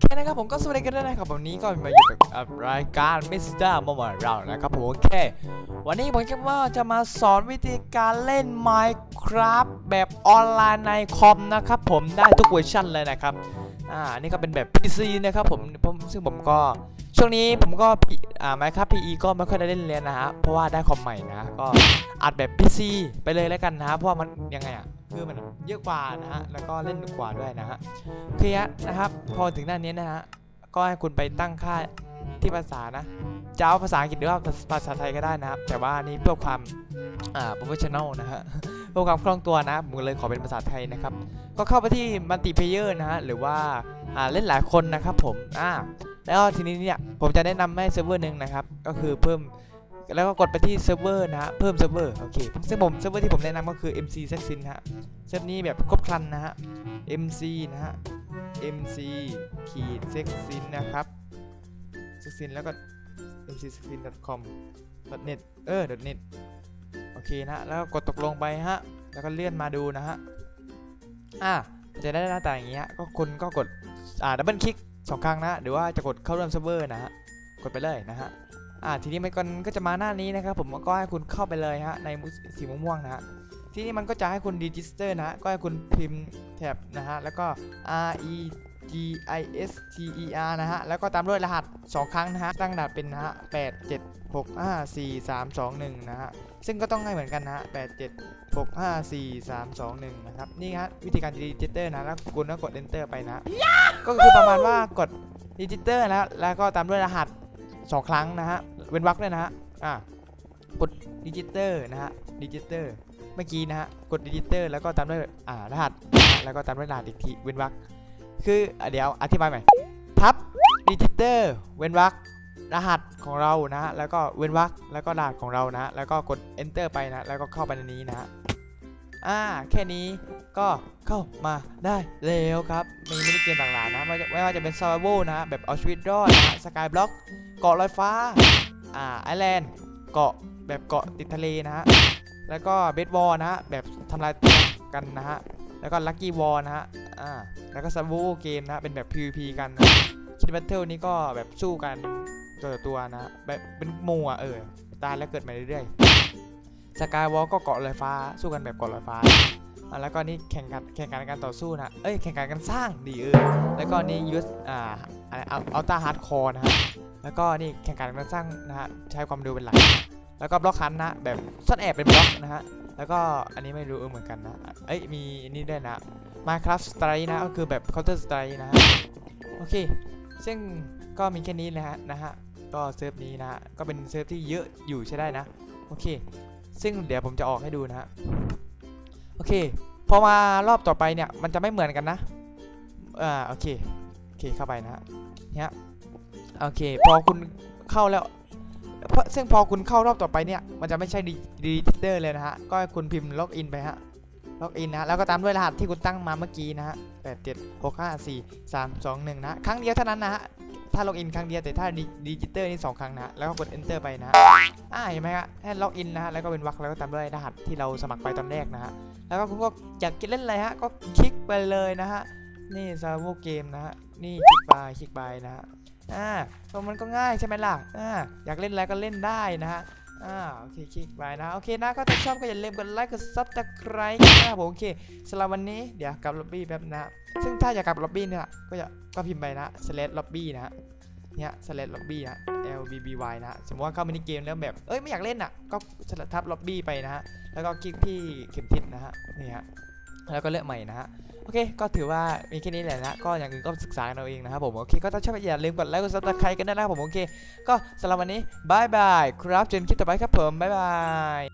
เคนะครับผมก็สวัสดีกันด้วยนะครับวันนี้ก็มาอยู่กับรายการมิสเตอร์มอมเรานะครับผมโอเค วันนี้ผมคิดว่าจะมาสอนวิธีการเล่น Minecraft แบบออนไลน์ในคอมนะครับผมได้ทุกเวอร์ชันเลยนะครับอ่านี่ก็เป็นแบบ PC นะครับผมซึ่งผมก็ช่วงนี้ผมก็อ่า Minecraft PE ก็ไม่ค่อยได้เล่นเลยนะฮะเพราะว่าได้คอมใหม่นะก็อัดแบบ PC ไปเลยแล้วกันนะเพราะว่ามันยังไงอะ คือมันเยอะกว่านะฮะแล้วก็เล่นกว่าด้วยนะฮะโอเคฮะนะครับพอถึงด้านี้นะฮะก็ให้คุณไปตั้งค่าที่ภาษานะจะเอาภาษาอังกฤษหรือว่าภาษาไทยก็ได้นะครับ แต่ว่านี่เพื่อความอ่า professional นะฮะเพื่อความคล่องตัวนะผมเลยขอเป็นภาษาไทยนะครับ ก็เข้าไปที่ multiplayer นะฮะหรือว่าอ่าเล่นหลายคนนะครับผมอ่าแล้วทีนี้เนี่ยผมจะแนะนำให้เซิร์ฟเวอร์หนึ่งนะครับ ก็คือเพิ่ม แล้วก็กดไปที่เซิร์ฟเวอร์นะฮะ เพิ่มเซิร์ฟเวอร์โอเค ซึ่งผมเซิร์ฟเวอร์ที่ผมแนะนำก็คือ MC s e x i n นะฮะ เซิร์ฟนี้แบบครบครันนะฮะ MC นะฮะ mc ขีด sexin นะครับ sexin แล้วก็ mc sexin com net เออ net โอเคนะ แล้วก็กดตกลงไปฮะ แล้วก็เลื่อนมาดูนะฮะ อ่าจะได้หน้าตาอย่างเงี้ย ก็คุณก็กด อ่า ดับเบิลคลิกสองครั้งนะ หรือว่าจะกดเข้าร่วมเซิร์ฟเวอร์นะฮะ กดไปเลยนะฮะ อ่าทีนี้มันก็จะมาหน้านี้นะครับผมก็ให้คุณเข้าไปเลยฮะในสีม่วงๆนะฮะทีนี้มันก็จะให้คุณ register นะฮะก็ให้คุณพิมพ์แท็บนะฮะแล้วก็ R E G I S T E R นะฮะ แล้วก็ตามด้วยรหัส 2 ครั้งนะฮะ ตั้งรหัสเป็นนะฮะ8 7 6 5 4 3 2 1 นะฮะ ซึ่งก็ต้องให้เหมือนกันนะฮะ8 7 6 5 4 3 2 1 นะครับ นี่ฮะวิธีการ register นะ แล้วคุณก็กด enter ไปนะ ก็คือประมาณว่ากด register นะแล้วก็ตามด้วยรหัส 2ครั้งนะฮะ เว้นวรรคด้วยนะฮะ อ่ากด register นะฮะ register เมื่อกี้นะฮะ กด register แล้วก็ตามด้วยอ่ารหัส แล้วก็ตามด้วยรหัสอีกที เว้นวรรค คือเดี๋ยวอธิบายใหม่ ทับ register เว้นวรรค รหัสของเรานะฮะ แล้วก็เว้นวรรค แล้วก็รหัสของเรานะฮะ แล้วก็กด enter ไปนะ แล้วก็เข้าไปในนี้นะฮะ อ่าแค่นี้ก็เข้ามาได้แล้วครับ มีมินิเกมต่างๆนะไม่ว่าจะไม่ว่าจะเป็น survival นะแบบเอาชีวิตรอดนะฮะ sky block เกาะลอยฟ้าอ่าไอแลนด์เกาะแบบเกาะติดทะเลนะฮะแล้วก็เบสบอลนะฮะแบบทำลายกันนะฮะแล้วก็ลั c กี้วอลนะฮะอ่าแล้วก็ซับบูเกมนะฮะเป็นแบบ PVP กันนะคิดแบทเทิลนี้ก็แบบสู้กันตัวต่อตัวนะฮะแบบเป็นมูอะเออตายแล้วเกิดมาเรื่อยๆ สกายวอลก็เกาะลอยฟ้า สู้กันแบบเกาะลอยฟ้าอะแล้วก็นี่แข่งกันแข่งกันการต่อสู้นะ เอ้ยแข่งกันกันสร้างดีเออ แล้วก็นี่ยูสอ่าอัลต้าฮาร์ดคอร์นะฮะแล้วก็นี่แข่งขันกันสร้างนะฮะใช้ความเร็วเป็นหลัก แล้วก็บล็อกคันนะแบบซ่อนแอบเป็นบล็อกนะฮะ แล้วก็อันนี้ไม่รู้เออเหมือนกันนะ เอ้ยมีอันนี้ด้วยนะ Minecraft Strike นะก็คือแบบ Counter Strike นะฮะ โอเค ซึ่งก็มีแค่นี้นะฮะนะฮะ ก็เซิร์ฟนี้นะฮะ ก็เป็นเซิร์ฟที่เยอะอยู่ใช้ได้นะ โอเค ซึ่งเดี๋ยวผมจะออกให้ดูนะฮะโอเคพอมารอบต่อไปเนี่ยมันจะไม่เหมือนกันนะอ่าโอเคโอเคเข้าไปนะฮะเนี่ยโอเคพอคุณเข้าแล้วซึ่งพอคุณเข้ารอบต่อไปเนี่ยมันจะไม่ใช่ดีจิเตอร์เลยนะฮะก็คุณพิมพ์ล็อกอินไปฮะล็อกอินนะแล้วก็ตามด้วยรหัสที่คุณตั้งมาเมื่อกี้นะฮะแปดเจ็ดหกห้าสี่สามสองหนึ่งนะครั้งเดียวเท่านั้นนะฮะ ถ้าล็อกอินครั้งเดียวแต่ถ้าดิจิเตอร์นี่สองครั้งนะ แล้วก็กด enter ไปนะอ่าเห็นไหมครับแค่ล็อกอินนะฮะแล้วก็เป็นวรรคแล้วก็ตามด้วยรหัสที่เราสมัครไปตอนแรกนะฮะแล้วก็คุณก็อยากเล่นอะไรฮะก็คลิกไปเลยนะฮะนี่ซาโวเกมนะฮะนี่คลิกไปคลิกไปนะฮะอ่าตรงมันก็ง่ายใช่ไหมล่ะอ่าอยากเล่นอะไรก็เล่นได้นะฮะ อ่าโอเคคลิกไปนะโอเคนะก็ถ้าชอบก็อย่าลืมกดไลค์กดซับสไครต์นะครับผมโอเคสำหรับวันนี้เดี๋ยวกลับล็อบบี้แป๊บนะซึ่งถ้าอยากกลับล็อบบี้เนี่ยก็จะก็พิมพ์ไปนะ slash lobby นะฮะเนี่ย slash lobby นะ L B B Y นะสมมติว่าเข้ามินิเกมแล้วแบบเอ้ยไม่อยากเล่นอะก็สลับทับล็อบบี้ไปนะฮะแล้วก็คลิกที่เข็มทิศนะฮะนี่ฮะ แล้วก็เลือกใหม่นะฮะโอเค ก็ถือว่ามีแค่นี้แหละนะ ก็อย่างอื่นก็ศึกษากันเอาเองนะครับผม โอเค ก็ถ้าชอบอย่าลืมกดไลค์ กดซับสไครต์กันด้วยนะครับผม โอเค ก็สำหรับวันนี้บายบาย ครับเจนคลิปต่อไปครับผมบายบาย